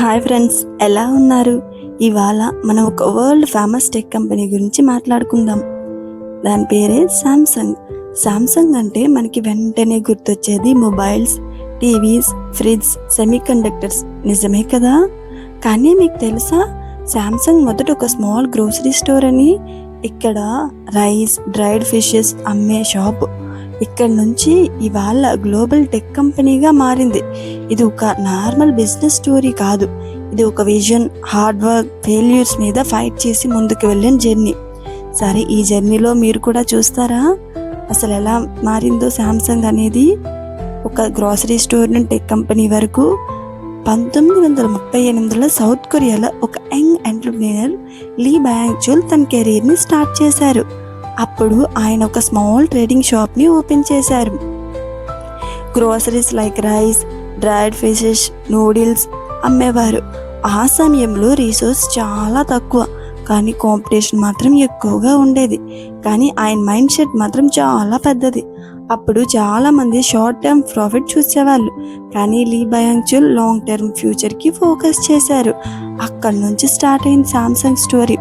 Hi friends ఎలా ఉన్నారు? ఇవాళ మనం ఒక వరల్డ్ ఫేమస్ టెక్ కంపెనీ గురించి మాట్లాడుకుందాం. దాని పేరే సామ్సంగ్ సామ్సంగ్ అంటే మనకి వెంటనే గుర్తొచ్చేది mobiles TVs fridge semiconductors నిజమే కదా? కానీ మీకు తెలుసా? శాంసంగ్ మొదట ఒక స్మాల్ గ్రోసరీ స్టోర్ అని ఇక్కడ రైస్ డ్రైడ్ ఫిషెస్ అమ్మే షాప్. ఇక్కడ నుంచి ఇవాళ గ్లోబల్ టెక్ కంపెనీగా మారింది. ఇది ఒక నార్మల్ బిజినెస్ స్టోరీ కాదు. ఇది ఒక విజన్ హార్డ్ వర్క్ ఫెయిల్యూర్స్ మీద ఫైట్ చేసి ముందుకు వెళ్ళిన జర్నీ. సరే ఈ జర్నీలో మీరు కూడా చూస్తారా? అసలు ఎలా మారిందో శాంసంగ్ అనేది ఒక గ్రాసరీ స్టోర్ నుండి టెక్ కంపెనీ వరకు పంతొమ్మిది వందల ముప్పై ఎనిమిదిలో సౌత్ కొరియాలో ఒక యంగ్ ఎంటర్ప్రీనర్ లీ బయాంగ్చుల్ తన కెరీర్ని స్టార్ట్ చేశారు. అప్పుడు ఆయన ఒక స్మాల్ ట్రేడింగ్ షాప్ని ఓపెన్ చేశారు. Groceries like rice dried fishes noodles అమ్మేవారు. ఆ సమయంలో రీసోర్స్ చాలా తక్కువ కానీ కాంపిటీషన్ మాత్రం ఎక్కువగా ఉండేది. కానీ ఆయన మైండ్ సెట్ మాత్రం చాలా పెద్దది. అప్పుడు చాలామంది షార్ట్ టర్మ్ ప్రాఫిట్ చూసేవాళ్ళు కానీ లీ బయాంగ్చుల్ లాంగ్ టర్మ్ ఫ్యూచర్కి ఫోకస్ చేశారు. అక్కడి నుంచి స్టార్ట్ అయింది సామ్సంగ్ స్టోరీ.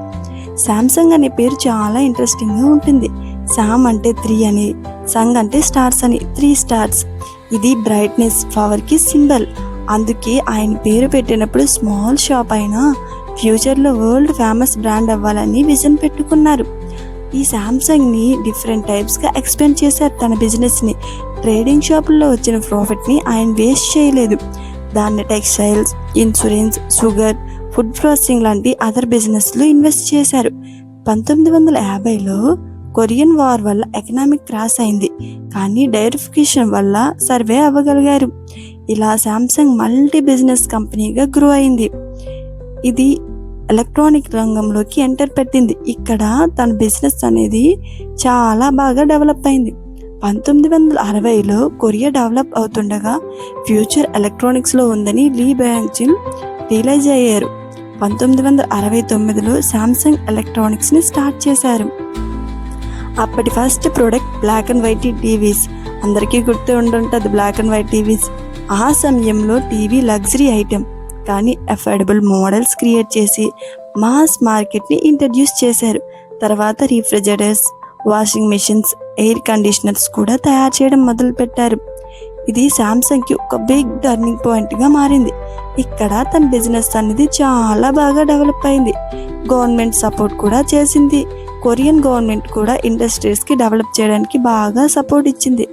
శాంసంగ్ అనే పేరు చాలా ఇంట్రెస్టింగ్గా ఉంటుంది. శామ్ అంటే త్రీ అని సంగ్ అంటే స్టార్స్ అని త్రీ స్టార్స్ ఇది బ్రైట్నెస్ పవర్కి సింబల్ అందుకే ఆయన పేరు పెట్టినప్పుడు స్మాల్ షాప్ అయినా ఫ్యూచర్లో వరల్డ్ ఫేమస్ బ్రాండ్ అవ్వాలని విజన్ పెట్టుకున్నారు. ఈ శాంసంగ్ని డిఫరెంట్ టైప్స్గా ఎక్స్పెండ్ చేశారు తన బిజినెస్ని ట్రేడింగ్ షాపుల్లో వచ్చిన ప్రాఫిట్ని ఆయన వేస్ట్ చేయలేదు. దాన్ని textiles insurance sugar food processing లాంటి అదర్ బిజినెస్లు ఇన్వెస్ట్ చేశారు. పంతొమ్మిది వందల యాభైలో కొరియన్ వార్ వల్ల ఎకనామిక్ క్రాస్ అయింది. కానీ డైరిఫికేషన్ వల్ల సర్వే అవ్వగలిగారు. ఇలా శాంసంగ్ మల్టీ బిజినెస్ కంపెనీగా గ్రో అయింది. ఇది ఎలక్ట్రానిక్ రంగంలోకి ఎంటర్ పెట్టింది. ఇక్కడ తన బిజినెస్ అనేది చాలా బాగా డెవలప్ అయింది. పంతొమ్మిది వందల అరవైలో కొరియా డెవలప్ అవుతుండగా ఫ్యూచర్ ఎలక్ట్రానిక్స్లో ఉందని లీ బ్యాంగ్జిల్ రియలైజ్ అయ్యారు. పంతొమ్మిది వందల అరవై తొమ్మిదిలో శాంసంగ్ ఎలక్ట్రానిక్స్ని స్టార్ట్ చేశారు. అప్పటి first product black and white TVs అందరికీ గుర్తు ఉండుంటుంది బ్లాక్ అండ్ వైట్ టీవీస్ ఆ సమయంలో టీవీ లగ్జరీ ఐటెం కానీ అఫోర్డబుల్ మోడల్స్ క్రియేట్ చేసి మాస్ మార్కెట్ని ఇంట్రడ్యూస్ చేశారు. తర్వాత refrigerators washing machines air conditioners కూడా తయారు చేయడం మొదలుపెట్టారు. ఇది శాంసంగ్కి ఒక బిగ్ టర్నింగ్ పాయింట్గా మారింది. ఇక్కడ తన బిజినెస్ అనేది చాలా బాగా డెవలప్ అయింది. గవర్నమెంట్ సపోర్ట్ కూడా చేసింది. కొరియన్ గవర్నమెంట్ కూడా ఇండస్ట్రీస్కి డెవలప్ చేయడానికి బాగా సపోర్ట్ ఇచ్చింది.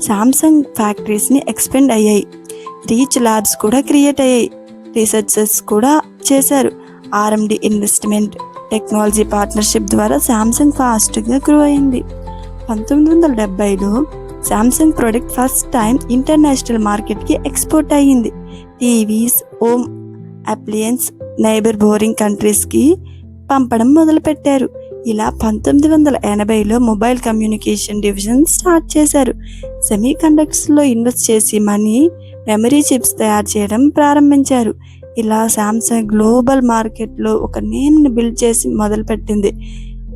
శాంసంగ్ ఫ్యాక్టరీస్ని ఎక్స్పెండ్ అయ్యాయి. రీచ్ ల్యాబ్స్ కూడా క్రియేట్ అయ్యాయి. రీసెర్చెస్ కూడా చేశారు. R and D investment technology partnership ద్వారా శాంసంగ్ ఫాస్ట్గా గ్రో అయింది. పంతొమ్మిది వందల డెబ్బైలో Samsung product first time international మార్కెట్కి ఎక్స్పోర్ట్ అయ్యింది. TVs home appliances neighbouring కంట్రీస్కి పంపడం మొదలుపెట్టారు. ఇలా పంతొమ్మిది వందల ఎనభైలో మొబైల్ కమ్యూనికేషన్ డివిజన్ స్టార్ట్ చేశారు. సెమీ కండక్టర్స్లో ఇన్వెస్ట్ చేసి మనీ మెమరీ చిప్స్ తయారు చేయడం ప్రారంభించారు. ఇలా శాంసంగ్ గ్లోబల్ మార్కెట్లో ఒక నేమ్ని బిల్డ్ చేసి మొదలుపెట్టింది.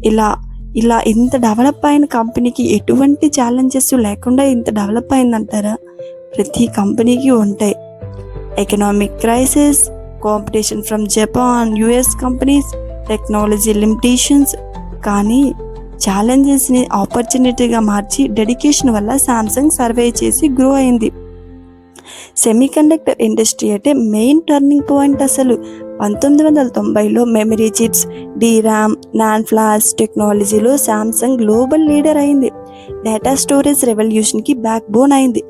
ఇలా ఇలా ఇంత డెవలప్ అయిన కంపెనీకి ఎటువంటి ఛాలెంజెస్ లేకుండా ఇంత డెవలప్ అయిందంటారా? ప్రతి కంపెనీకి ఉంటాయి. Economic crisis competition from Japan US companies technology limitations కానీ ఛాలెంజెస్ని ఆపర్చునిటీగా మార్చి డెడికేషన్ వల్ల శాంసంగ్ సర్వే చేసి గ్రో అయింది. సెమీకండక్టర్ ఇండస్ట్రీ అంటే మెయిన్ టర్నింగ్ పాయింట్ అసలు. పంతొమ్మిది వందల తొంభైలో memory chips DRAM NAND flash టెక్నాలజీలో శాంసంగ్ గ్లోబల్ లీడర్ అయింది. డేటా స్టోరేజ్ రెవల్యూషన్కి బ్యాక్ బోన్ అయింది.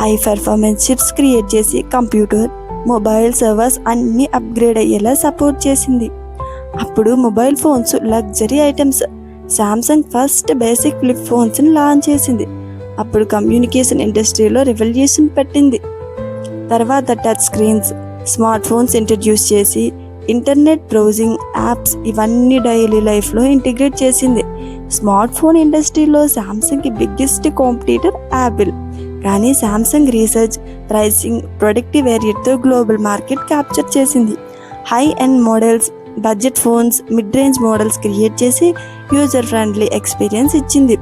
హై పర్ఫార్మెన్స్ చిప్స్ క్రియేట్ చేసి కంప్యూటర్ మొబైల్ సర్వర్స్ అన్నీ అప్గ్రేడ్ అయ్యేలా సపోర్ట్ చేసింది. అప్పుడు mobile phones luxury items Samsung first basic flip ఫోన్స్ని launch చేసింది. అప్పుడు కమ్యూనికేషన్ ఇండస్ట్రీలో రెవల్యూషన్ పెట్టింది. తర్వాత touch screens smart phones introduce చేసి ఇంటర్నెట్ బ్రౌజింగ్ యాప్స్ ఇవన్నీ డైలీ లైఫ్లో ఇంటిగ్రేట్ చేసింది. స్మార్ట్ ఫోన్ ఇండస్ట్రీలో శాంసంగ్కి బిగ్గెస్ట్ కాంపిటీటర్ యాపిల్ కానీ శాంసంగ్ రీసెర్చ్ ప్రైసింగ్ ప్రొడక్టివ్ వేరియట్తో గ్లోబల్ మార్కెట్ క్యాప్చర్ చేసింది. High end models budget phones mid range models create చేసి యూజర్ ఫ్రెండ్లీ ఎక్స్పీరియన్స్ ఇచ్చింది.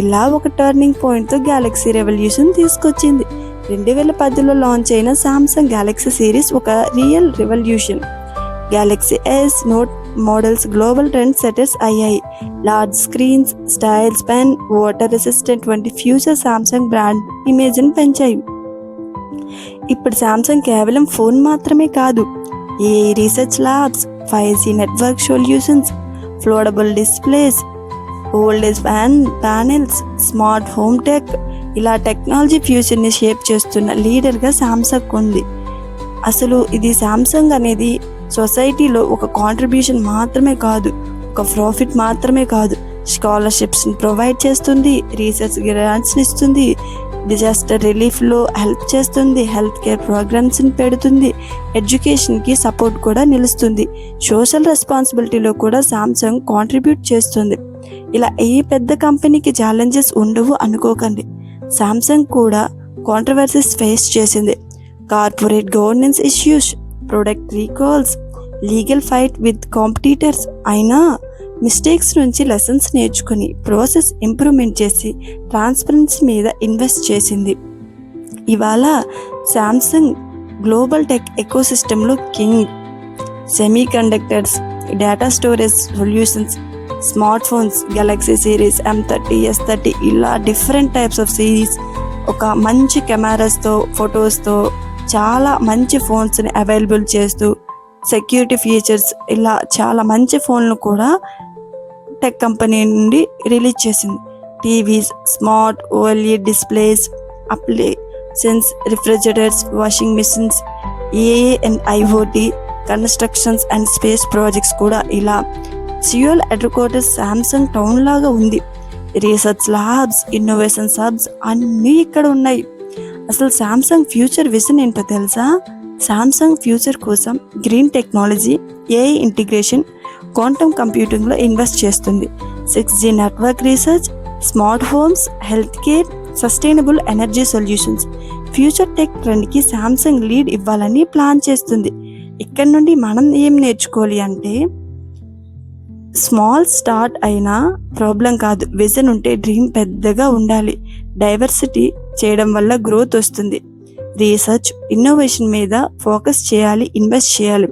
ఇలా ఒక టర్నింగ్ పాయింట్తో గ్యాలక్సీ రెవల్యూషన్ తీసుకొచ్చింది. రెండు వేల పదిలో లాంచ్ అయిన సామ్సంగ్ గ్యాలక్సీ సిరీస్ ఒక real revolution Galaxy S Note models global trend setters అయ్యాయి large screens style S Pen water resistant వంటి ఫ్యూచర్ సామ్సంగ్ బ్రాండ్ ఇమేజ్ని పెంచాయి. ఇప్పుడు సామ్సంగ్ కేవలం ఫోన్ మాత్రమే కాదు ఏ research labs five G network solutions foldable displays OLED fan panels smart home tech ఇలా technology ఫ్యూచర్ని షేప్ చేస్తున్న లీడర్గా సామ్సంగ్ ఉంది. అసలు ఇది సామ్సంగ్ అనేది సొసైటీలో ఒక కాంట్రిబ్యూషన్ మాత్రమే కాదు ఒక ప్రాఫిట్ మాత్రమే కాదు. స్కాలర్షిప్స్ని ప్రొవైడ్ చేస్తుంది రీసెర్చ్ గ్రాంట్స్ని ఇస్తుంది డిజాస్టర్ రిలీఫ్లో హెల్ప్ చేస్తుంది హెల్త్ కేర్ ప్రోగ్రామ్స్ని పెడుతుంది ఎడ్యుకేషన్కి సపోర్ట్ కూడా నిలుస్తుంది. సోషల్ రెస్పాన్సిబిలిటీలో కూడా సామ్సంగ్ కాంట్రిబ్యూట్ చేస్తుంది. ఇలా ఏ పెద్ద కంపెనీకి ఛాలెంజెస్ ఉండవు అనుకోకండి. సామ్సంగ్ కూడా కాంట్రవర్సీస్ ఫేస్ చేసింది. Corporate governance issues product recalls legal fight with competitors అయినా మిస్టేక్స్ నుంచి లెసన్స్ నేర్చుకుని ప్రాసెస్ ఇంప్రూవ్మెంట్ చేసి ట్రాన్స్పరెన్సీ మీద ఇన్వెస్ట్ చేసింది. ఇవాళ Samsung global tech ఎకోసిస్టంలో king. Semiconductors data storage solutions smartphones Galaxy series M thirty S thirty ఇలా different types of series ఒక మంచి కెమెరాస్తో ఫొటోస్తో చాలా మంచి ఫోన్స్ని అవైలబుల్ చేస్తూ సెక్యూరిటీ ఫీచర్స్ ఇలా చాలా మంచి ఫోన్లు కూడా టెక్ కంపెనీ నుండి రిలీజ్ చేసింది. TVs smart OLED displays appliances refrigerators washing machines ఏఏ and IoT constructions and space projects కూడా ఇలా సియోల్ హెడ్క్వార్టర్స్ శాంసంగ్ టౌన్ లాగా ఉంది. రీసెర్చ్ ల్యాబ్స్ ఇన్నోవేషన్ హబ్స్ అన్నీ ఇక్కడ ఉన్నాయి. అసలు శాంసంగ్ ఫ్యూచర్ విజన్ ఏంటో తెలుసా? శాంసంగ్ ఫ్యూచర్ కోసం green technology AI integration quantum కంప్యూటింగ్లో invest చేస్తుంది. Six G network research smart homes health care sustainable energy solutions future tech ట్రెండ్కి Samsung lead ఇవ్వాలని ప్లాన్ చేస్తుంది. ఇక్కడ నుండి మనం ఏం నేర్చుకోవాలి అంటే స్మాల్ స్టార్ట్ అయినా ప్రాబ్లం కాదు. విజన్ ఉంటే డ్రీమ్ పెద్దగా ఉండాలి. డైవర్సిటీ చేయడం వల్ల గ్రోత్ వస్తుంది. రీసెర్చ్ ఇన్నోవేషన్ మీద ఫోకస్ చేయాలి ఇన్వెస్ట్ చేయాలి.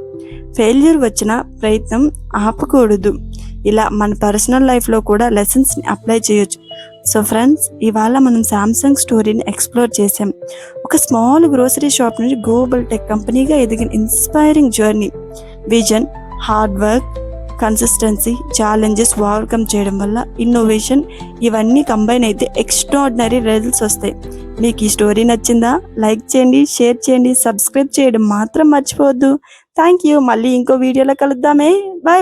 ఫెయిల్యూర్ వచ్చిన ప్రయత్నం ఆపకూడదు. ఇలా మన పర్సనల్ లైఫ్లో కూడా లెసన్స్ని అప్లై చేయొచ్చు. సో ఫ్రెండ్స్ ఇవాళ మనం శాంసంగ్ స్టోరీని ఎక్స్ప్లోర్ చేసాం ఒక స్మాల్ గ్రోసరీ షాప్ నుంచి గ్లోబల్ టెక్ కంపెనీగా ఎదిగిన inspiring journey vision hard work consistency challenges overcome చేయడం వల్ల ఇన్నోవేషన్ ఇవన్నీ కంబైన్ అయితే ఎక్స్ట్రాడినరీ రిజల్ట్స్ వస్తాయి. మీకు ఈ స్టోరీ నచ్చిందా? లైక్ చేయండి షేర్ చేయండి సబ్స్క్రైబ్ చేయడం మాత్రం మర్చిపోవద్దు. థ్యాంక్ యూ మళ్ళీ ఇంకో వీడియోలో కలుద్దామే. బాయ్